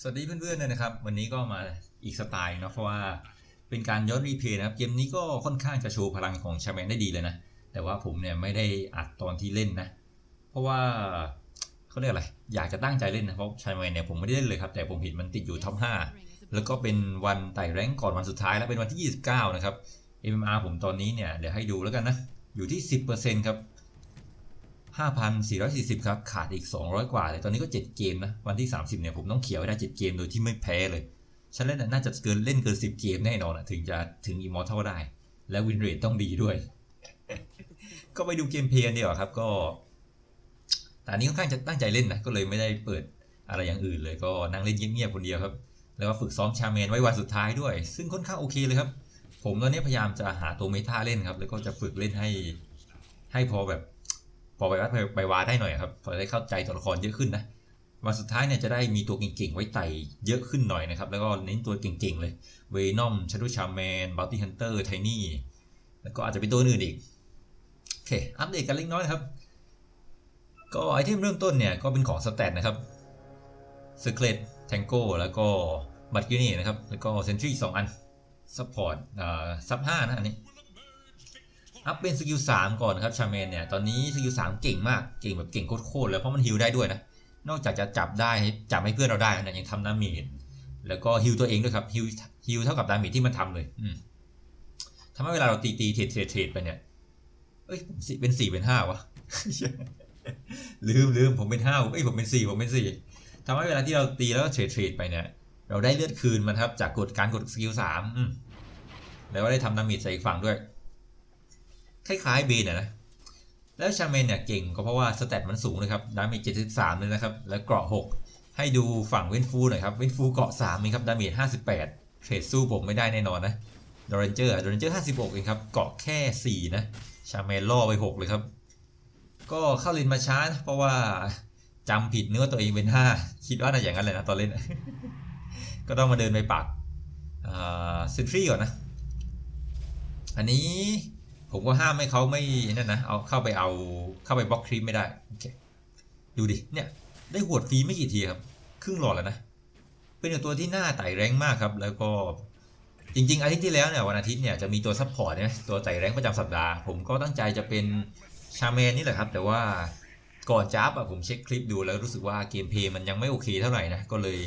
สวัสดีเพื่อนๆเลยนะครับ วันนี้ก็มาอีกสไตล์เนาะเพราะว่าเป็นการย้อนรีเพย์นะครับ เกมนี้ก็ค่อนข้างจะโชว์พลังของชาแมนได้ดีเลยนะ แต่ว่าผมเนี่ยไม่ได้อัดตอนที่เล่นนะ เพราะว่าเขาเรียกอะไร อยากจะตั้งใจเล่นนะ เพราะชาแมนเนี่ยผมไม่ได้เล่นเลยครับ แต่ผมเห็นมันติดอยู่ท็อป5แล้วก็เป็นวันไต่แรงก่อนวันสุดท้ายแล้วเป็นวันที่ 29 นะครับ MMR ผมตอนนี้เนี่ยเดี๋ยวให้ดูแล้วกันนะ อยู่ที่ 10%ครับ 5,440 ครับขาดอีก 200 กว่าเลย ตอนนี้ก็ 7 เกมนะ วันที่ 30 เนี่ย ผมต้องเขียวให้ได้ 7 เกมโดยที่ไม่แพ้เลยฉันเล่นน่าจะเกินเล่นเกิน 10 เกมแน่นอนอะถึงจะถึง Immortal ได้ และวินเรทต้องดีด้วย ก็ไปดูเกมเพลย์กันดีกว่าครับ ก็แต่นี้ค่อนข้างจะตั้งใจเล่นนะ ก็เลยไม่ได้เปิดอะไรอย่างอื่นเลยก็นั่งเล่นเงียบๆคนเดียวครับ แล้วก็ฝึกซ้อมชาแมนไว้วันสุดท้ายด้วย ซึ่งค่อนข้างโอเคเลยครับ ผมตอนนี้พยายามจะหาตัวเมตาเล่นครับ แล้วก็จะฝึกเล่นให้ให้พอแบบ พอไปวัดไปวาได้หน่อยครับพอได้เข้าใจตัวละครเยอะขึ้นนะวันสุดท้ายเนี่ยจะได้มีตัวเก่งๆ ไว้ไต่เยอะขึ้นหน่อยนะครับ แล้วก็เน้นตัวเก่งๆ เลย เวนอมชาดูชาแมนบัลตี้ฮันเตอร์ไทนี่แล้วก็อาจจะเป็นตัวอื่นอีก โอเค อัปเดตกันเล็กน้อยครับ ก็ไอเทมเริ่มต้นเนี่ย ก็เป็นของสแตทนะครับสเ c ตแทงโก้แล้วก็บัตกินี่นะครับ แล้วก็เซนทรีสองอันซัพพอร์ตอ่าซับห้านะอันนี้ อัพเป็นสกิลสามก่อนครับชาเมนเนี่ยตอนนี้สกิลสามเก่งมากเก่งแบบเก่งโคตรๆเลยเพราะมันฮิลได้ด้วยนะนอกจากจะจับได้จับให้เพื่อนเราได้นะยังทำดาเมจแล้วก็ฮิลตัวเองด้วยครับฮิลฮิลเท่ากับดาเมจที่มันทำเลยอืทำให้เวลาเราตีตีเทรดเทรดเทรดไปเนี่ยเอ้ยผมเป็นสี่เป็นห้าวะลืมลืมผมเป็นห้าเอ้ยผมเป็นสี่ผมเป็นสี่ทำให้เวลาที่เราตีแล้วก็เทรดเทรดไปเนี่ย เราได้เลือดคืนมันครับจากกดการกดสกิลสามอืมแล้วก็ได้ทำดาเมจใส่อีกฝั่งด้วย คล้ายๆเบนนะแล้วชาเมนเนี่ยเก่งก็เพราะว่าสเตตมันสูงนะครับดาเมจ73เลยนะครับ แล้วเกราะ 6 ให้ดูฝั่งเวนฟูหน่อยครับ เวนฟูเกราะ3มีครับ ดาเมจ58 เทรดสู้ผมไม่ได้แน่นอนนะดอร์เรนเจอร์ดอร์เรนเจอร์56เองครับ เกราะแค่ 4 นะ ชาเมนล่อไป 6 เลยครับ ก็เข้าลินมาช้านะเพราะว่าจำผิดเนื้อตัวเองเป็น 5 คิดว่าน่าอย่างนั้นเลยนะตอนเล่น ก็ต้องมาเดินไปปักเซนทรีก่อนนะ อันนี้ ผมก็ห้ามให้เขาไม่นั่นนะเอาเข้าไปเอาเข้าไปบล็อกคลิปไม่ได้โอเคดูดิเนี่ยได้หวดฟรีไม่กี่ทีครับ ครึ่งหลอดแล้วนะ เป็นตัวที่หน้าไต่แรงมากครับ แล้วก็จริง ๆ อาทิตย์ที่แล้วเนี่ยวันอาทิตย์เนี่ยจะมีตัวซัพพอร์ตนะตัวไต่แรงประจำสัปดาห์ ผมก็ตั้งใจจะเป็นชาแมนนี่แหละครับ แต่ว่าก่อนจ้าบอะผมเช็คคลิปดูแล้วรู้สึกว่าเกมเพย์มันยังไม่โอเคเท่าไหร่นะก็เลย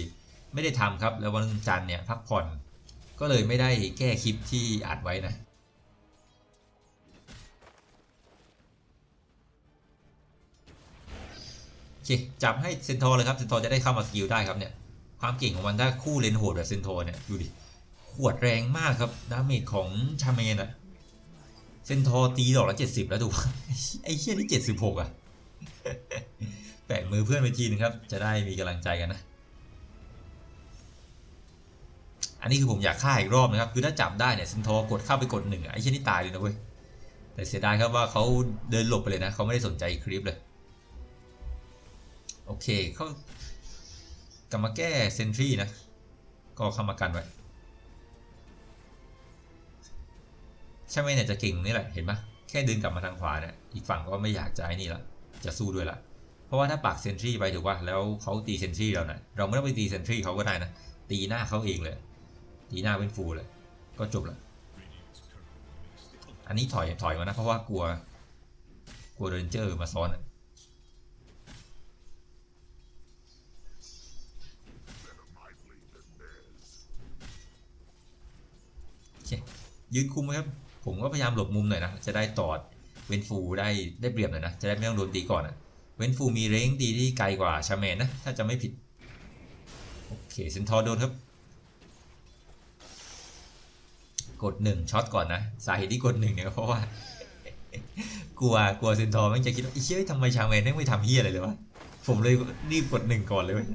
ไม่ได้ทำครับ แล้ววันจันทร์เนี่ยพักผ่อน ก็เลยไม่ได้แก้คลิปที่อัดไว้นะ เคจับให้เซนทอร์เลยครับเซนทอร์จะได้เข้ามาสกิลได้ครับเนี่ยความเก่งของมันถ้าคู่เลนโหดแบบเซนทอร์เนี่ยดูดิขวดแรงมากครับดาเมจของชาเมนอะเซนทอร์ตีดอกละเจ็ดสิบแล้วดูไอ้เชี่ยนี่เจ็ดสิบหกอะแปะมือเพื่อนไปทีนึงครับ จะได้มีกำลังใจกันนะอันนี้คือผมอยากฆ่าอีกรอบนะครับคือถ้าจับได้เนี่ยเซนทอร์กดเข้าไปกดหนึ่งไอ้เชี่ยนี่ตายเลยนะเว้ยแต่เสียดายครับว่าเขาเดินหลบไปเลยนะเขาไม่ได้สนใจคลิปเลย โอเคเขากลับมาแก้เซนทรีนะ ก็เข้ามากันไว้ใช่ไหมเนี่ยจะเก่งนี่แหละเห็นปะแค่ดินกลับมาทางขวาเนี่ยอีกฝั่งก็ไม่อยากจะไอ้นี่ละจะสู้ด้วยละเพราะว่าถ้าปักเซนทรีไปถูกป่ะแล้วเขาตีเซนทรีเราเนะ่ยเราไม่ต้องไปตีเซนทรีเขาก็ได้นะตีหน้าเขาเองเลย ตีหน้าเป็นฟูเลย ก็จบละอันนี้ถอยถอยมานะเพราะว่ากลัวกลัวเรนเจอร์มาซ้อนอะ ยืนคุมไว้ครับ ผมก็พยายามหลบมุมหน่อยนะ จะได้ตอดเวนฟูได้ได้เปรียบหน่อยนะ จะได้ไม่ต้องโดนตีก่อนนะเวนฟูมีเร่งตีที่ไกลกว่าชาแมนนะ ถ้าจะไม่ผิด โอเคเซนทอร์โดนครับ กดหนึ่งช็อตก่อนนะ สาเหตุที่กดหนึ่งเนี่ยเพราะว่า กลัวกลัวเซนทอร์มันจะคิดว่าอ้เชี่ยทำไมชาแมนไม่ทำเฮียอะไรเลยวะ ผมเลยรีบกดหนึ่งก่อนเลยเว้ย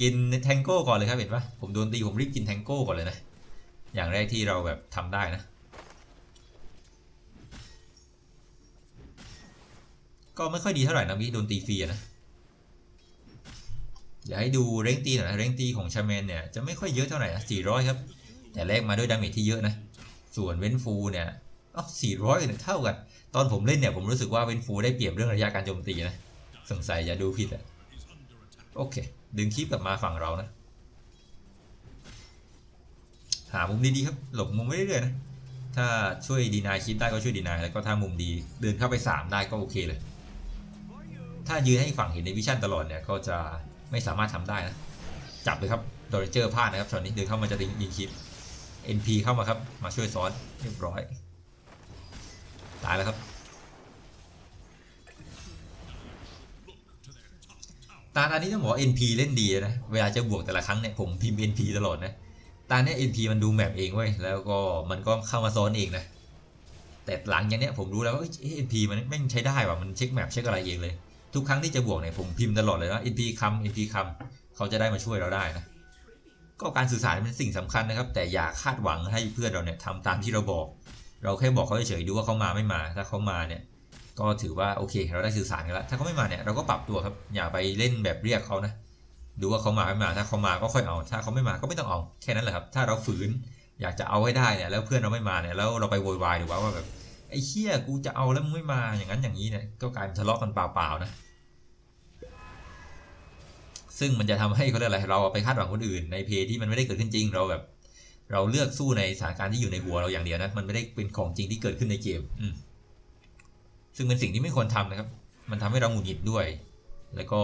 กินแทงโก้ก่อนเลยครับเห็นปะผมโดนตีผมรีบกินแทงโก้ก่อนเลยนะ อย่างแรกที่เราแบบทำได้นะ ก็ไม่ค่อยดีเท่าไหร่นะวิโดนตีฟรีอะนะอย่าให้ดูเร่งตีหน่อยนะเร่งตีของชาแมนเนี่ยจะไม่ค่อยเยอะเท่าไหร่นะ400 ครับ แต่แลกมาด้วยดาเมจที่เยอะนะ ส่วนเวนฟูเนี่ยอ๋อ400เนี่ยเท่ากัน ตอนผมเล่นเนี่ยผมรู้สึกว่าเวนฟูได้เปรียบเรื่องระยะการโจมตีนะ สงสัยอย่าดูผิดอะโอเค ดึงคลิปกลับมาฝั่งเรานะ หามุมดีๆครับ หลบมุมไว้เรื่อยๆนะ ถ้าช่วยดีนายคิดได้ก็ช่วยดีนาย แล้วก็ถ้ามุมดีเดินเข้าไปสามได้ก็โอเคเลย ถ้ายืนให้ฝั่งเห็นในวิชั่นตลอดเนี่ยก็จะไม่สามารถทำได้นะ จับเลยครับโดนเจอร์พลาดนะครับช็อตนี้เดินเข้ามาจะยิงคลิป NP เข้ามาครับ มาช่วยซ้อนเรียบร้อย ตายแล้วครับตาตานี้ต้องบอกว่า NP เล่นดีนะ เวลาจะบวกแต่ละครั้งเนี่ยผมพิมพ์ NP ตลอดนะ ตาเนี้ย NP มันดูแมปเองเว้ยแล้วก็มันก็เข้ามาซ้อนเองนะแต่หลังจากเนี้ยผมรู้แล้วว่าเอ้ย NP มันแม่งใช้ได้ว่ะมันเช็คแมปเช็คอะไรเองเลย ทุกครั้งที่จะบวกเนี่ยผมพิมพ์ตลอดเลยว่า NP คำ NP คำเขาจะได้มาช่วยเราได้นะก็การสื่อสารเป็นสิ่งสำคัญนะครับ แต่อย่าคาดหวังให้เพื่อนเราเนี่ยทำตามที่เราบอก เราแค่บอกเขาเฉยๆดูว่าเขามาไม่มา ถ้าเขามาเนี่ยก็ถือว่าโอเค เราได้สื่อสารกันแล้วถ้าเขาไม่มาเนี่ยเราก็ปรับตัวครับอย่าไปเล่นแบบเรียกเขานะ ดูว่าเขามาไม่มาถ้าเขามาก็ค่อยเอาถ้าเขาไม่มาก็ไม่ต้องเอาแค่นั้นแหละครับ ถ้าเราฝืนอยากจะเอาให้ได้เนี่ยแล้วเพื่อนเราไม่มาเนี่ยแล้วเราไปโวยวายหรือว่าแบบไอ้เชี่ยกูจะเอาแล้วมึงไม่มาอย่างนั้นอย่างนี้เนี่ยก็กลายเป็นทะเลาะกันเปล่าๆนะซึ่งมันจะทำให้เขาเรียกอะไรเราไปคาดหวังคนอื่นในเพจที่มันไม่ได้เกิดขึ้นจริง เราแบบ เราเลือกสู้ในสถานการณ์ที่อยู่ในหัวเราอย่างเดียวนะมันไม่ได้เป็นของจริงที่เกิดขึ้นในเกมอืมซึ่งเป็นสิ่งที่ไม่ควรทำนะครับ มันทำให้เราหงุดหงิดด้วย แล้วก็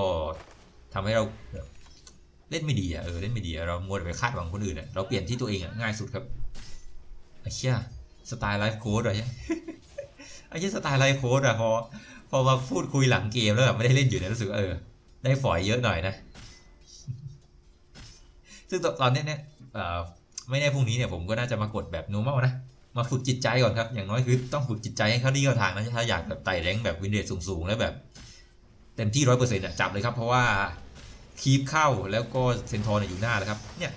ทำให้เรา เล่นไม่ดีอะเออเล่นไม่ดีเรามัวแต่ไปคาดหวังคนอื่นอะเราเปลี่ยนที่ตัวเองอะง่ายสุดครับไอ้เชี่ยสไตล์ไลฟ์โค้ดอะไรเนี่ยไอ้เชี่ยสไตล์ไลฟ์โค้ดอะพอพอมาพูดคุยหลังเกมแล้วแบบไม่ได้เล่นอยู่เนี่ยรู้สึกเออ ได้ฝอยเยอะหน่อยนะ ซึ่งตอนนี้เนี่ยเออไม่แน่พรุ่งนี้เนี่ยผมก็น่าจะมากดแบบ normal นะมาฝึกจิตใจก่อนครับ อย่างน้อยคือต้องฝึกจิตใจให้เขาดีเข้าทางนะถ้าอยากแบบไต่แรงแบบวินเรทสูงๆแล้วแบบเต็มที่ร้อยเปอร์เซ็นต์จับเลยครับเพราะว่า คีบเข้าแล้วก็เซนทอนอยู่หน้าแล้วครับเนี่ย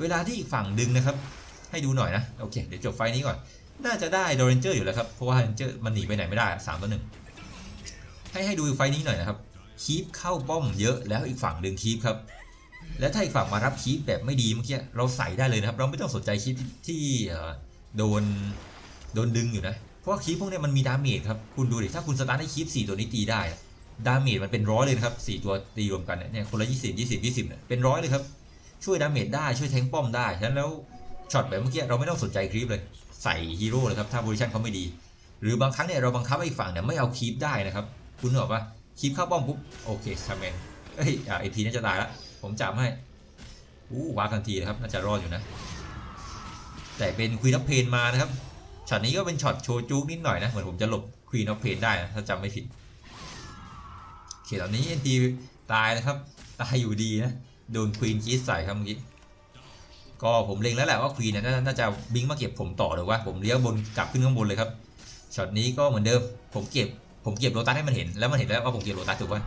เวลาที่อีกฝั่งดึงนะครับ ให้ดูหน่อยนะโอเคเดี๋ยวจบไฟนี้ก่อน น่าจะได้โดเรนเจอร์อยู่แล้วครับเพราะว่าเรนเจอร์มันหนีไปไหนไม่ได้สามต่อหนึ่งให้ให้ดูไฟนี้หน่อยนะครับคีบเข้าป้อมเยอะแล้วอีกฝั่งดึงคีบครับแล้วถ้าอีกฝั่งมารับคีปแบบไม่ดีเมื่อกี้เราใส่ได้เลยนะครับ เราไม่ต้องสนใจคีปที่โดนโดนดึงอยู่นะเพราะว่าคีปพวกนี้มันมีดาเมจครับคุณดูดิถ้าคุณสตาร์ทให้คีป4ตัวนี้ตีได้ ดาเมจมันเป็นร้อยเลยนะครับ4ตัวตีรวมกันเนี่ยเนี่ยคนละ20 20 20เนี่ยเป็นร้อยเลยครับช่วยดาเมจได้ช่วยแทงป้อมได้ฉะนั้นแล้วช็อตแบบเมื่อกี้เราไม่ต้องสนใจคลิปเลยใส่ฮีโร่เลยครับถ้าโพซิชันเขาไม่ดี หรือบางครั้งเนี่ยเราบังคับให้อีกฝั่งเนี่ยไม่เอาคีปได้นะครับคุณบอกว่าคีปเข้าป้อมปุ๊บโอเคชาแมนเอ้ยอ่าไอพีน่าจะตายละผมจับให้อู้วาร์ปทันทีนะครับน่าจะรอดอยู่นะ แต่เป็นควีนออฟเพนมานะครับช็อตนี้ก็เป็นช็อตโชว์จุกนิดหน่อยนะเหมือนผมจะหลบควีนออฟเพนได้นะถ้าจำไม่ผิด โอเคตอนนี้เอ็นทีตายนะครับ ตายอยู่ดีนะโดนควีนคีสใส่ครับเมื่อกี้ก็ผมเล็งแล้วแหละว่าควีนน่าจะบิงมาเก็บผมต่อหรือว่าผมเลี้ยวบนกลับขึ้นข้างบนเลยครับช็อตนี้ก็เหมือนเดิมผมเก็บผมเก็บโรตัสให้มันเห็นแล้วมันเห็นแล้วว่าผมเก็บโรตัสถูกป่ะ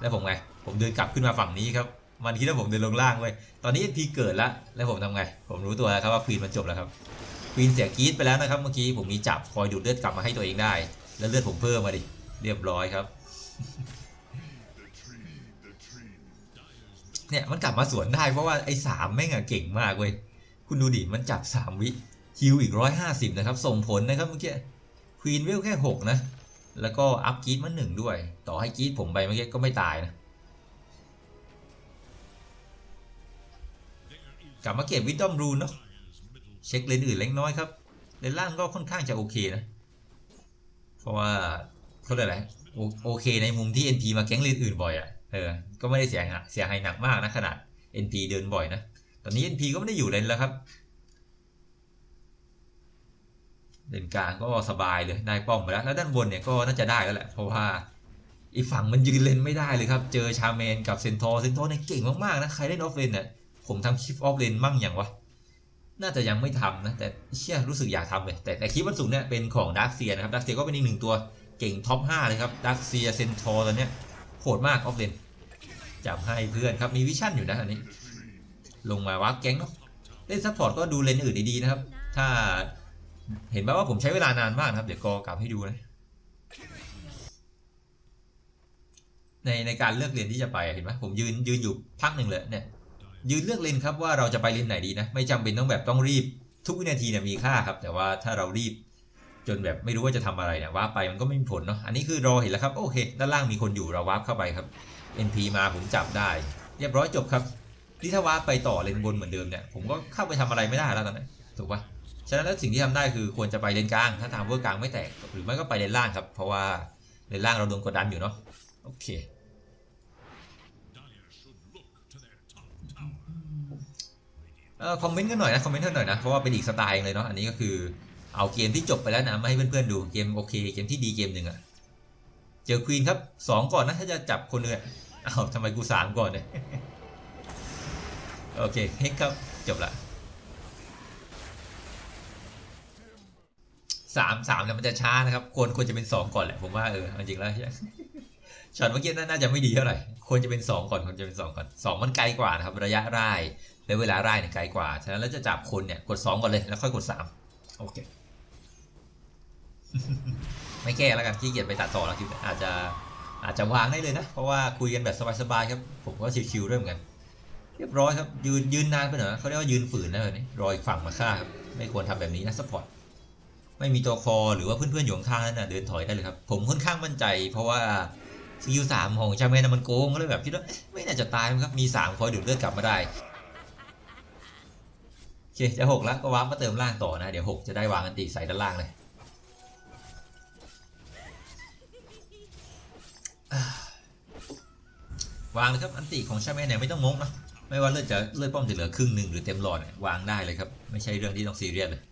แล้วผมไงผมเดินกลับขึ้นมาฝั่งนี้ครับมันคิดว่าผมเดินลงล่างเว้ยตอนนี้ NP เกิดแล้วแล้วผมทำไง ผมรู้ตัวแล้วครับว่าควีนมันจบแล้วครับควีนเสียกีดไปแล้วนะครับเมื่อกี้ผมมีจับคอยดูดเลือดกลับมาให้ตัวเองได้ แล้วเลือดผมเพิ่มมาดิเรียบร้อยครับ เนี่ยมันกลับมาสวนได้เพราะว่าไอ้สามแม่งอะเก่งมากเว้ยคุณดูดิมันจับสามวิฮิวอีกร้อยห้าสิบนะครับ ส่งผลนะครับเมื่อกี้ควีนเวลแค่หกนะ แล้วก็อัพกีดมาหนึ่งด้วย ต่อให้กีดผมไปเมื่อกี้ก็ไม่ตายนะ กลับมาเก็บวิดดอมรูนเนาะเช็คเลนอื่นเล็กน้อยครับเลนล่างก็ค่อนข้างจะโอเคนะ เพราะว่าเขาเรียกอะไรโอเคในมุมที่ NP มาแก๊งเลนอื่นบ่อยอะ่ะ เออ ก็ไม่ได้เสียหายเสียหายหนักมากนะขนาด NP เดินบ่อยนะ ตอนนี้ NP ก็ไม่ได้อยู่เลนแล้วครับ เลนกลางก็สบายเลยได้ป้อมไปแล้ว แล้วด้านบนเนี่ยก็น่าจะได้แล้วแหละ เพราะว่าอีกฝั่งมันยืนเลนไม่ได้เลยครับ เจอชาเมนกับเซนทอร์เซนทอร์เนี่ยเก่งมากๆนะใครเล่นออฟเลนเนี่ยผมทำคลิปออฟเลนมั่งอย่างวะน่าจะยังไม่ทำนะ แต่เชื่อรู้สึกอยากทำเลย แต่แต่คลิปวันศุกร์เนี่ยเป็นของดาร์คเซียนะครับดาร์คเซียก็เป็นอีกหนึ่งตัวเก่งท็อป 5 เลยครับดาร์คเซียเซนทอร์ตอนเนี้ย โหดมากออฟเลนจับให้เพื่อนครับมีวิชั่นอยู่นะอันนี้ ลงมาวักแก๊งเนาะเล่นซัพพอร์ตก็ดูเลนอื่นดีๆนะครับ ถ้าเห็นไหมว่าผมใช้เวลานานมากครับ เดี๋ยวก็กลับให้ดูนะในในการเลือกเลนที่จะไปเห็นไหมผมยืนยืนอยู่พักหนึ่งเลยเนี่ยยืนเลือกเลนครับว่าเราจะไปเลนไหนดีนะ ไม่จำเป็นต้องแบบต้องรีบทุกวินาทีเนี่ยมีค่าครับ แต่ว่าถ้าเรารีบ จนแบบไม่รู้ว่าจะทำอะไรเนี่ยวาร์ปไปมันก็ไม่มีผลเนาะอันนี้คือรอเห็นแล้วครับโอเคด้านล่างมีคนอยู่เราวาร์ปเข้าไปครับ NP มาผมจับได้ เรียบร้อยจบครับที่ถ้าว่าไปต่อเลนบนเหมือนเดิมเนี่ยผมก็เข้าไปทำอะไรไม่ได้แล้วตอนนี้ถูกปะฉะนั้นแล้วสิ่งที่ทำได้คือควรจะไปเลนกลาง ถ้าทางเวอร์กลางไม่แตกหรือไม่ก็ไปเลนล่างครับ เพราะว่าเลนล่างเราโดนกดดันอยู่เนาะโอเคเออคอมเมนต์กันหน่อยนะคอมเมนต์กันหน่อยนะเพราะว่าเป็นอีกสไตล์เลยเนาะอันนี้ก็คือ เอาเกมที่จบไปแล้วนะ มาให้เพื่อนๆดูเกมโอเค เกมที่ดีเกมหนึ่งอะเจอควีนครับสองก่อนนะ ถ้าจะจับคนอื่นอ้าวทำไมกูสามก่อนเนี่ยโอเคเฮกครับ จบละสามสามเนี่ยมันจะช้านะครับ ควรควรจะเป็นสองก่อนแหละผมว่าเออจริงแล้วช็อตเมื่อกี้น่าจะไม่ดีเท่าไหร่ควรจะเป็นสองก่อนควรจะเป็นสองก่อนสองมันไกลกว่านะครับ ระยะร่ายและเวลาไล่เนี่ยไกลกว่า ฉะนั้นแล้วจะจับคนเนี่ยกด2ก่อนเลยแล้วค่อยกด3โอเค ไม่แก้แล้วกันขี้เกียจไปตัดต่อแล้วคลิปอาจจะอาจจะวางได้เลยนะ เพราะว่าคุยกันแบบสบายๆครับ ผมก็ชิวๆด้วยเหมือนกัน เรียบร้อยครับ ยืนยืนนานไปหน่อยเขาเรียกว่ายืนฝืนนะแบบนี้รออีกฝั่งมาฆ่าครับไม่ควรทำแบบนี้นะสปอร์ตไม่มีตัวคอหรือว่าเพื่อนๆอยู่ข้างนั่นนะเดินถอยได้เลยครับ ผมค่อนข้างมั่นใจ เพราะว่าสกิลสามของชาแมนนะมันโกงก็เลยแบบคิดว่าไม่น่าจะตายมั้งครับมีสามคอยดูดเลือดกลับมาได้โอเคจะหกแล้วก็วาร์ปมาเติมล่างต่อนะ เดี๋ยวหกจะได้วางอันติใส่ด้านล่างเลย วางเลยครับอันติของชาแมนเนี่ยไม่ต้องงงนะไม่ว่าเลือดจะเลือดป้อมจะเหลือครึ่งหนึ่งหรือเต็มหลอดเนี่ยวางได้เลยครับไม่ใช่เรื่องที่ต้องซีเรียสเลย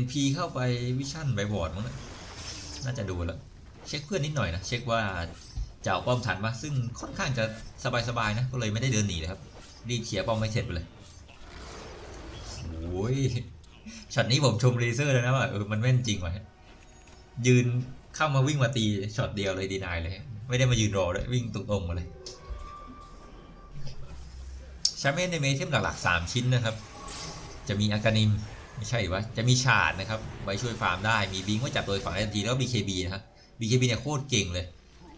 NP เข้าไปวิชั่นไปบอร์ดมั้งนะน่าจะดูแล้วเช็คเพื่อนนิดหน่อยนะเช็คว่าจะเอาป้อมทันปะซึ่งค่อนข้างจะสบายๆนะก็เลยไม่ได้เดินหนีเลยครับรีบเคลียป้อมไม่เสร็จไปเลยโอ้ยช็อตนี้ผมชมเลเซอร์เลยนะว่าเออมันแม่นจริงว่ะยืน เข้ามาวิ่งมาตีช็อตเดียวเลยดีนายเลย ไม่ได้มายืนรอเลยวิ่งตรงๆมาเลยชาเมนในเมทเทมหลักๆ 3 ชิ้นนะครับ จะมีอากานิม ไม่ใช่วะจะมีฉาดนะครับ ไว้ช่วยฟาร์มได้มีบิงไว้จับตัวฝั่งได้ทันทีแล้วก็ BKB นะครับ BKB เนี่ยโคตรเก่งเลย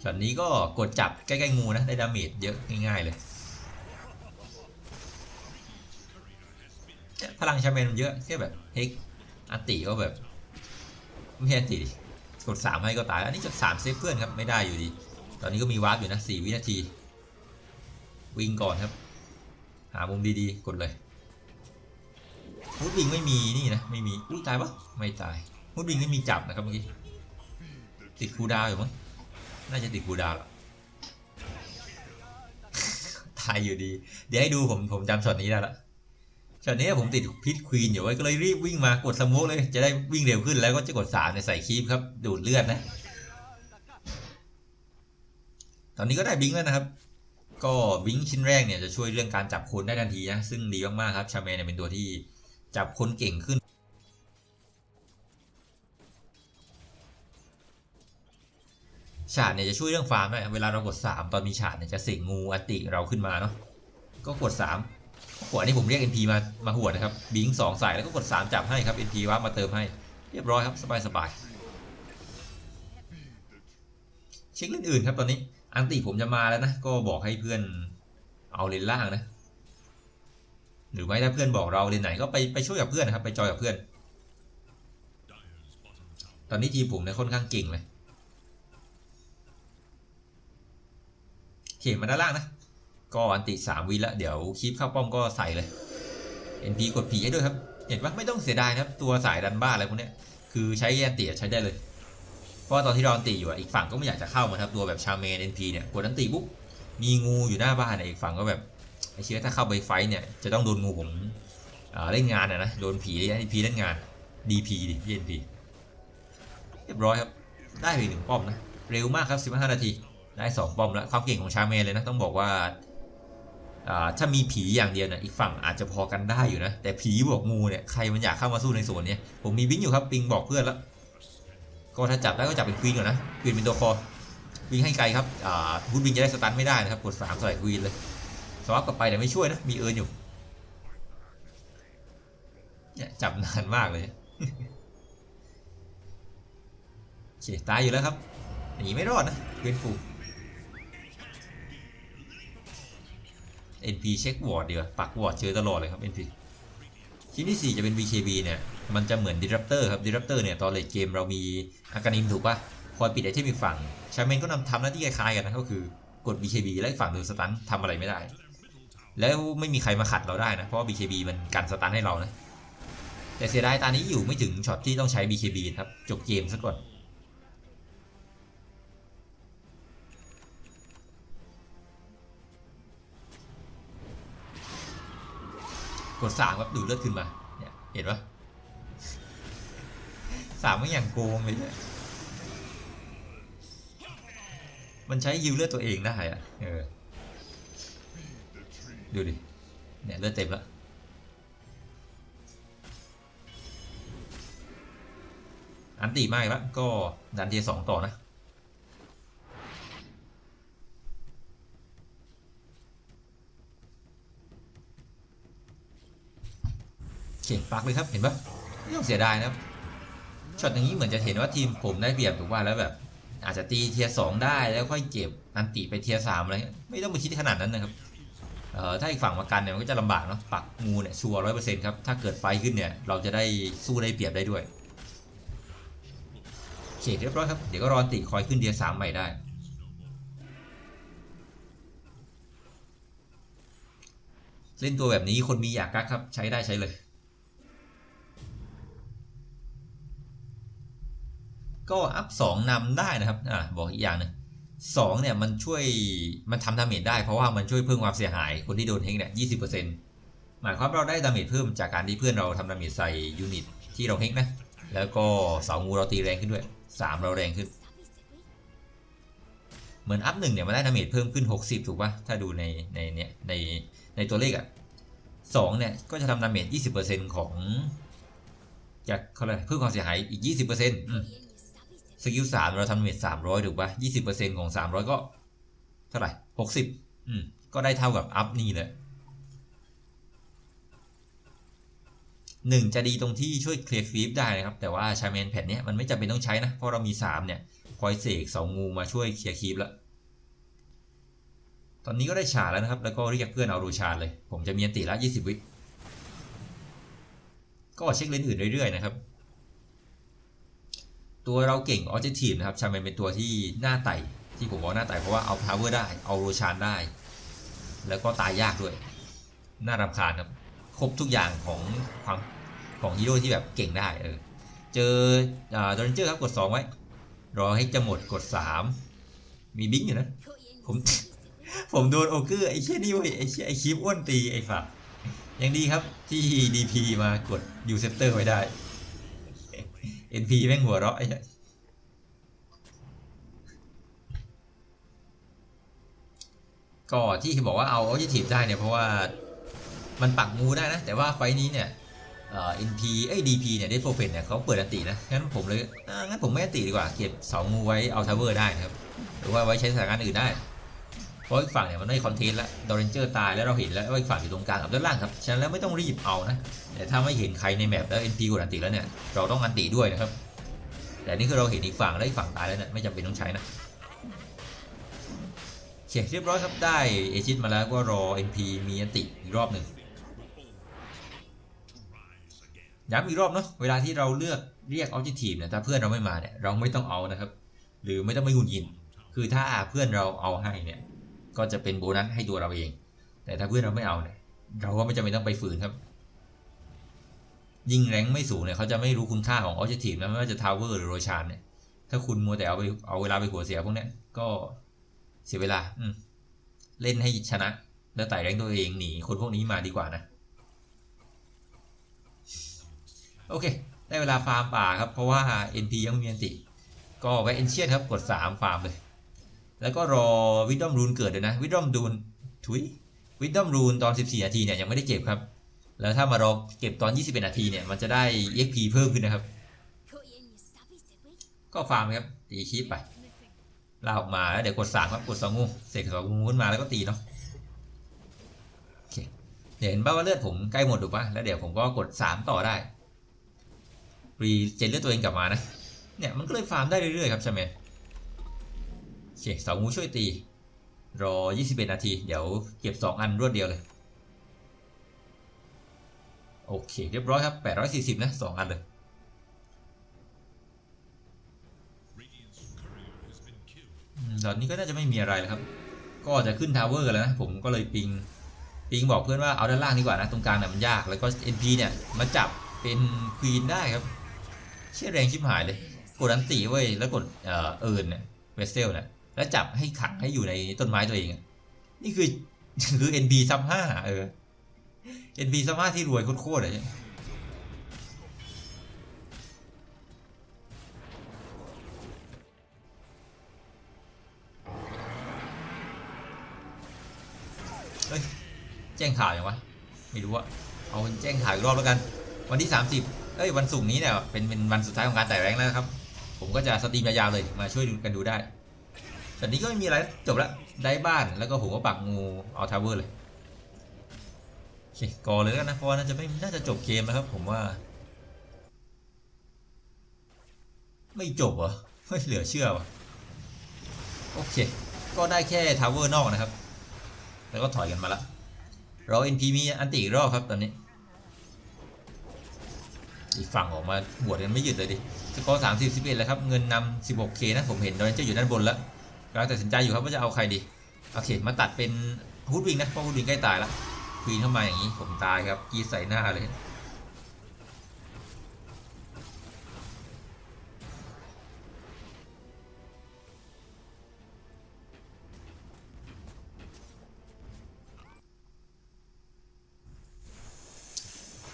ช็อตนี้ก็กดจับใกล้ๆงูนะได้ดาเมจเยอะง่ายๆเลยพลังชาเมนมันเยอะแค่แบบเฮกอันติก็แบบไม่ใช่อันติ กดสามให้ก็ตาย อันนี้จะสามเซฟเพื่อนครับไม่ได้อยู่ดี ตอนนี้ก็มีวาร์ปอยู่นะสี่วินาที วิ่งก่อนครับ หามุมดีๆ กดเลยมุดวิ่งไม่มีนี่นะไม่มีอุ้ยตายปะไม่ตายมุดวิ่งไม่มีจับนะครับเมื่อกี้ติดคูดาวอยู่มั้งน่าจะติดคูดาวตายอยู่ดี เดี๋ยวให้ดูผมผมจำช็อตนี้ได้ละ ช็อตนี้ผมติดพิษควีนอยู่ไว้ก็เลยรีบวิ่งมากดสมุกเลย จะได้วิ่งเร็วขึ้นแล้วก็จะกดสามในใส่คีบครับ ดูดเลือดนะ ตอนนี้ก็ได้บิงแล้วนะครับ ก็บิงชิ้นแรกเนี่ยจะช่วยเรื่องการจับคนได้ทันทีนะซึ่งดีมากๆครับชาเมนเนี่ยเป็นตัวที่จับคนเก่งขึ้นฉาดเนี่ยจะช่วยเรื่องฟาร์มด้วยเวลาเรากด 3 ตอนมีฉาดเนี่ยจะสกงูอันติเราขึ้นมาเนาะก็กด 3 หัวนี่ผมเรียก NP มามาหัวนะครับบิงสองใส่แล้วก็กด 3 จับให้ครับ NP ว่ามาเติมให้ เรียบร้อยครับ สบายสบายเช็คเรื่องอื่นครับตอนนี้ อันติผมจะมาแล้วนะ ก็บอกให้เพื่อนเอาเลนล่างนะ หรือไม่ถ้าเพื่อนบอกเราเลนไหนก็ไปไปช่วยกับเพื่อนนะครับไปจอยกับเพื่อน ตอนนี้ทีมผมเนี่ยค่อนข้างเก่งเลยเข็มมาด้านล่างนะ ก็อันติสามวิล้วเดี๋ยวคลิปเข้าป้อมก็ใส่เลย NP กดผีให้ด้วยครับ เห็นปะไม่ต้องเสียดายนะครับ ตัวสายดันบ้าอะไรพวกเนี้ยคือใช้อันติใช้ได้เลย เพราะว่าตอนที่เราอันติอยู่อีกฝั่งก็ไม่อยากจะเข้ามาครับตัวแบบชาเมน NP เนี่ยกดอันติปุ๊บมีงูอยู่หน้าบ้านเนี่ยอีกฝั่งก็แบบไอเชื้อถ้าเข้าไปไฟเนี่ยจะต้องโดนงูผมเล่นงานอะนะโดนผี NP เล่นงาน DP ดิ NP เรียบร้อยครับ ได้ไปหนึ่งป้อมนะ เร็วมากครับ 15 นาที ได้สองป้อมแล้ว ความเก่งของชาเมนเลยนะ ต้องบอกว่า ถ้ามีผีอย่างเดียวเนี่ยอีกฝั่งอาจจะพอกันได้อยู่นะ แต่ผีบวกงูเนี่ยใครมันอยากเข้ามาสู้ในสวนเนี้ผมมีบิงอยู่ครับปิงบอกเพื่อนแล้วก็ถ้าจับได้ก็จับเป็นควีนก่อนนะควีนเป็นตัวคอวิ่งให้ไกลครับพูดบิงจะได้สตันไม่ได้นะครับกดสามใส่ควีนเลยสวับกลับไปแต่ไม่ช่วยนะมีเอิร์นอยู่เนี่ยจับนานมากเลยโอเคตายอยู่แล้วครับหนีไม่รอดนะเวนฟู NP เช็ควอร์ดเดีกว่าปักวอร์ดเจอตลอดเลยครับ NP ชิ้นที่ 4 จะเป็น BKB เนี่ย มันจะเหมือน Disruptor ครับ Disruptor เนี่ย ตอนเลดเกมเรามีอากานิมถูกปะคอยปิดไอเทมอีกฝั่ง ชาเมนก็นำทำหน้าที่คล้ายๆกันนะ ก็คือกด BKB แล้วฝั่งโดนสตันทำอะไรไม่ได้ แล้วไม่มีใครมาขัดเราได้นะ เพราะ BKB มันกันสตันให้เรานะ แต่เสียดายตอนนี้อยู่ไม่ถึงช็อตที่ต้องใช้ BKB ครับ จบเกมซะก่อน กดสามครับดูดเลือดขึ้นมา เนี่ย เห็นปะสามไม่อย่างโกงเลยเนี่ยมันใช้ยิวเลือดตัวเองได้อะเออ ดูดิ เนี่ยเลือดเต็มแล้วอันตีมากแล้วก็ดันเทียสองต่อนะ โอเคปักเลยครับเห็นปะไม่ต้องเสียดายนะครับช็อตอย่างนี้เหมือนจะเห็นว่าทีมผมได้เปรียบถูกว่าแล้วแบบ อาจจะตีเทียสองได้แล้วค่อยเก็บอันติไปเทียสามอะไรไม่ต้องไปคิดขนาดนั้นนะครับเอ่อถ้าอีกฝั่งมากันเนี่ยมันก็จะลำบากเนาะปักงูเนี่ยชัวร้อยเปอร์เซ็นต์ครับถ้าเกิดไฟขึ้นเนี่ยเราจะได้สู้ได้เปรียบได้ด้วยโอเคเรียบร้อยครับ เดี๋ยวก็รอนติคอยขึ้นเทียสามใหม่ได้ เล่นตัวแบบนี้คนมีอยากกักครับใช้ได้ใช้เลย ก็อัพสองนำได้นะครับอ่าบอกอีกอย่างหนึ่งสองเนี่ยมันช่วยมันทำดาเมจได้เพราะว่ามันช่วยเพิ่มความเสียหายคนที่โดนเฮงเนี่ยยี่สิบเปอร์เซ็นต์หมายความว่าเราได้ดาเมจเพิ่มจากการที่เพื่อนเราทำดาเมจใส่ยูนิตที่เราเฮงนะแล้วก็เสางูเราตีแรงขึ้นด้วยสามเราแรงขึ้น เหมือนอัพหนึ่งเนี่ยมันได้ดาเมจเพิ่มขึ้น60ถูกปะถ้าดูในในเนี่ยในในตัวเลขอะสองเนี่ยก็จะทำดาเมจ20%ของจากเขาเรียกอะไรเพิ่มความเสียหายอีก20%อืม สกิลสามเราทำเมจสามร้อยถูกปะยี่สิบเปอร์เซ็นต์ของสามร้อยก็ เท่าไหร่หกสิบอืม ก็ได้เท่ากับอัพนี่เลยหนึ่งจะดีตรงที่ช่วยเคลียร์ฟีฟได้นะครับ แต่ว่าชาแมนแผ่นนี้มันไม่จำเป็นต้องใช้นะ เพราะเรามีสามเนี่ย คอยเสกสางูมาช่วยเคลียร์คีฟแล้วตอนนี้ก็ได้ฉาแล้วนะครับ แล้วก็เรียกเพื่อนเอารูชาเลย ผมจะมีอันติละยี่สิบวิก็เช็คเลนอื่นเรื่อยๆนะครับ ตัวเราเก่งออเจทีฟนะครับชาแมนเป็นตัวที่หน้าไต่ที่ผมบอกหน้าไต่เพราะว่าเอาพาวเวอร์ได้เอาโรชานได้ แล้วก็ตายยากด้วย น่ารำคาญครับครบทุกอย่างของความของฮีโร่ที่แบบเก่งได้เออเจออ่าดอนเจอร์ครับกด 2 ไว้ รอให้จะหมดกด 3 มีบิ๊กอยู่นะ ผมผมโดนโอเกอร์ไอ้เชี่ยนี่เว้ยไอ้เชี่ยไอ้คลิปอ้วนตีไอ้ฝายังดีครับที่ DP มากดยูเซปเตอร์ไว้ได้ NP แม่งหัวเราะไอ้เนก็ที่บอกว่าเอาออ j ิทีฟได้เนี่ยเพราะว่ามันปักงูได้นะ แต่ว่าไฟนี้เนี่ยเอ่อ NP เอ้ย DP เนี่ยได้โฟเฟนเนี่ยเขาเปิดอันตินะ งั้นผมเลยงั้นผมไม่อันติดีกว่า เก็บสางูไว้เอาทาวเวอร์ได้นะครับ หรือว่าไว้ใช้สถานการณ์อื่นได้ เพราะอีกฝั่งเนี่ยมันไม่คอนเทนต์แล้วดอเรนเจอร์ตายแล้วเราเห็นแล้วว่าอีกฝั่งอยู่ตรงกลางกับด้านล่างครับ ฉะนั้นแล้วไม่ต้องรีบเอานะ แต่ถ้าไม่เห็นใครในแมปแล้ว NP กดอันติแล้วเนี่ยเราต้องอันติด้วยนะครับ แต่นี่คือเราเห็นอีกฝั่งแล้วอีกฝั่งตายแล้วเนี่ยไม่จำเป็นต้องใช้นะโอเคเรียบร้อยครับได้เอจิตมาแล้วก็รอ NP มีอันติอีกรอบหนึ่งย้ำอีกรอบเนาะเวลาที่เราเลือกเรียกออ j ิทีฟเนี่ยถ้าเพื่อนเราไม่มาเนี่ยเราไม่ต้องเอานะครับ หรือไม่ต้องไม่หงุนยิน คือถ้าเพื่อนเราเอาให้เนี่ยก็จะเป็นโบนัสให้ตัวเราเอง แต่ถ้าเพื่อนเราไม่เอาเนี่ยเราก็ไม่จำเป็นต้องไปฝืนครับ ยิ่งแรงไม่สูงเนี่ยเขาจะไม่รู้คุณค่าของออ j ทีฟนะไม่ว่าจะทาวเวอร์หรือโรชานเนี่ยถ้าคุณมัวแต่เอาไปเอาเวลาไปหัวเสียพวกเนี้ยก็เสียเวลา อืเล่นให้ชนะ แล้วไต่แรงตัวเองหนีคนพวกนี้มาดีกว่านะ โอเค ได้เวลาฟาร์มป่าครับ เพราะว่า NP ยังไม่มีอันติ ก็ไว้เอนเชียนครับกด 3 ฟาร์มเลย แล้วก็รอวิดดอมรูนเกิดเลยนะ วิดดอมรูนทุยวิดดอมรูนตอน 14 นาทีเนี่ยยังไม่ได้เก็บครับ แล้วถ้ามารอเก็บตอน 21 นาทีเนี่ย มันจะได้ EXP เพิ่มขึ้นนะครับ ก็ฟาร์มครับ ตีคีปไปลาออกมาแล้วเดี๋ยวกดสามครับ กดสองงูเสกสองงูขึ้นมาแล้วก็ตีเนาะโอเคเดี๋ยวเห็นป่าว่าเลือดผมใกล้หมดถูกปะแล้วเดี๋ยวผมก็กดสามต่อได้รีเจนเลือดตัวเองกลับมานะ เนี่ยมันก็เลยฟาร์มได้เรื่อยๆครับใช่ไหมโอเคสางูช่วยตี รอ 21 นาที เดี๋ยวเก็บ 2 อันรวดเดียวเลย โอเค เรียบร้อยครับ 840 นะ 2 อันเลยตอนนี้ก็น่าจะไม่มีอะไรแล้วครับ ก็จะขึ้นทาวเวอร์แล้วนะ ผมก็เลยปิง ปิงบอกเพื่อนว่าเอาด้านล่างดีกว่านะ ตรงกลางเนี่ยมันยาก แล้วก็ NP เนี่ย มาจับเป็นควีนได้ครับ เชี่ยแรงชิบหายเลย กดอันตีเว้ย แล้วกดเอ่อเอิร์นเนี่ย เวสเซลเนี่ย แล้วจับให้ขังให้อยู่ในต้นไม้ตัวเอง นี่คือคือ NP ซับห้าเออ NP ซับห้าที่รวยโคตรๆเลยเฮ้ย แจ้งข่าวยังวะ ไม่รู้อะเอาแจ้งข่าวอีกรอบแล้วกัน วันที่ 30เอ้ย วันศุกร์นี้เนี่ย เป็นเป็นวันสุดท้ายของการไต่แรงแล้วนะครับ ผมก็จะสตรีมยาวๆเลย มาช่วยดูกันดูได้แต่นี้ก็ไม่มีอะไร จบแล้วได้บ้าน แล้วก็ผมก็ปักงูเอาทาวเวอร์เลย กอเลยกันนะเพราะว่าน่าจะไม่น่าจะจบเกมแล้วครับ ผมว่า ไม่จบเหรอเฮ้ยเหลือเชื่อวะโอเค ก็ได้แค่ทาวเวอร์นอกนะครับ แล้วก็ถอยกันมาละเรา NP มีอันติอีกรอบครับตอนนี้ อีกฝั่งออกมาบวดกันไม่หยุดเลยดิสกอร์สามสิบสิบเอ็ดแล้วครับ เงินนำสิบหกเคนะผมเห็นดอนเจอร์อยู่ด้านบนแล้วกำลังตัดสินใจอยู่ครับว่าจะเอาใครดี โอเค มาตัดเป็นฮูดวิงนะเพราะฮูดวิงใกล้ตายแล้ว ควีนเข้ามาอย่างนี้ผมตายครับกีใส่หน้าเลย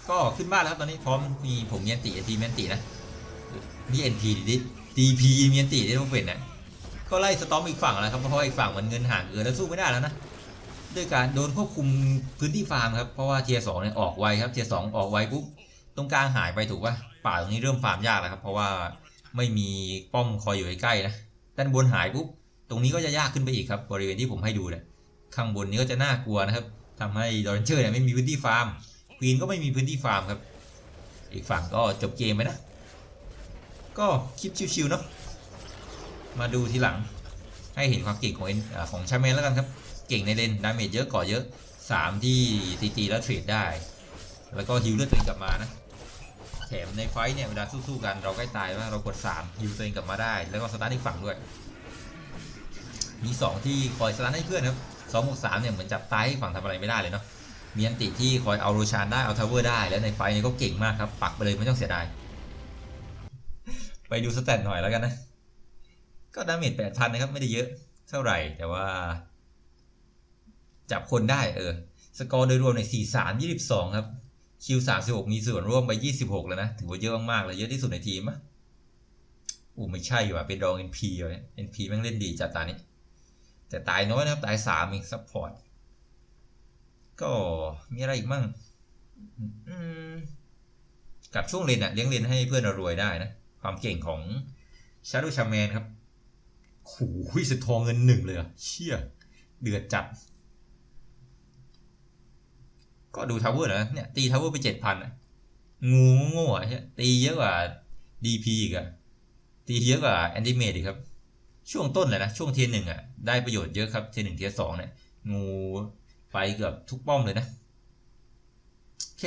ก็ขึ้นบ้านแล้วตอนนี้พร้อมมีผมมีอันติทีเมีอันตินะนี่ NP ดิ DP มีอันติได้ทุกเป็นนะก็ไล่สตอมอีกฝั่งแล้วครับเพราะอีกฝั่งมันเงินห่างเกินแล้วสู้ไม่ได้แล้วนะ ด้วยการโดนควบคุมพื้นที่ฟาร์มครับ เพราะว่าเทียสองเนี่ยออกไวครับ เทียสองออกไวปุ๊บตรงกลางหายไปถูกป่ะป่าตรงนี้เริ่มฟาร์มยากแล้วครับ เพราะว่าไม่มีป้อมคอยอยู่ใกล้ๆนะด้านบนหายปุ๊บตรงนี้ก็จะยากขึ้นไปอีกครับบริเวณที่ผมให้ดูเนี่ยข้างบนนี้ก็จะน่ากลัวนะครับทำให้ดอร์เชอร์เนี่ยไม่มีพื้นที่ฟาร์มควีนก็ไม่มีพื้นที่ฟาร์มครับ อีกฝั่งก็จบเกมไปนะ ก็คลิปชิวๆเนาะมาดูทีหลังให้เห็นความเก่งของเอ็นของชาแมนแล้วกันครับ เก่งในเลนดาเมจเยอะก่อเยอะ3ที่ตีตีแล้วเทรดได้ แล้วก็ฮิวเลือดตัวเองกลับมานะแถมในไฟท์เนี่ยเวลาสู้ๆกันเราใกล้ตายว่าเรากด3ฮิวตัวเองกลับมาได้ แล้วก็สตาร์ทอีกฝั่งด้วย มี 2 ที่คอยสตาร์ทให้เพื่อนครับ2บวก3เนี่ยเหมือนจับตายให้ฝั่งทำอะไรไม่ได้เลยเนาะมีอันติที่คอยเอาโรชานได้เอาทาวเวอร์ได้แล้วในไฟนี้ก็เก่งมากครับ ปักไปเลยไม่ต้องเสียดายไปดูสแตทหน่อยแล้วกันนะ ก็ดาเมจแปดพันนะครับไม่ได้เยอะเท่าไหร่แต่ว่า จับคนได้เออ สกอร์โดยรวมในสี่สามยี่สิบสองครับ คิวสามสิบหกมีส่วนร่วมไปยี่สิบหกแล้วนะ ถือว่าเยอะมากๆเลยเยอะที่สุดในทีมอะอู้ไม่ใช่ว่ะเป็นรอง NP เลย NP แม่งเล่นดีจัดตานี้ แต่ตายน้อยนะครับ ตายสามเองซัพพอร์ตก็มีอะไรอีกมั่งกับช่วงเลนอะเลี้ยงเลนให้เพื่อนเรารวยได้นะ ความเก่งของชาร์ o ชาแมนครับโอ้ยสทองเงินหนึ่งเลยเชี่ยเดือดจัด ก็ดูทาวเวอร์นะเนี่ยตีทาวเวอร์ไปเจ็ดพันอะงูโง่อะเชี่ยตีเยอะกว่า DP อีกอะตีเยอะกว่าแอนติเมตอีกครับ ช่วงต้นเลยนะ ช่วงเทียหนึ่งอะได้ประโยชน์เยอะครับเทียหนึ่งเทียสองเนี่ยงูไปเกือบทุกป้อมเลยนะโอเค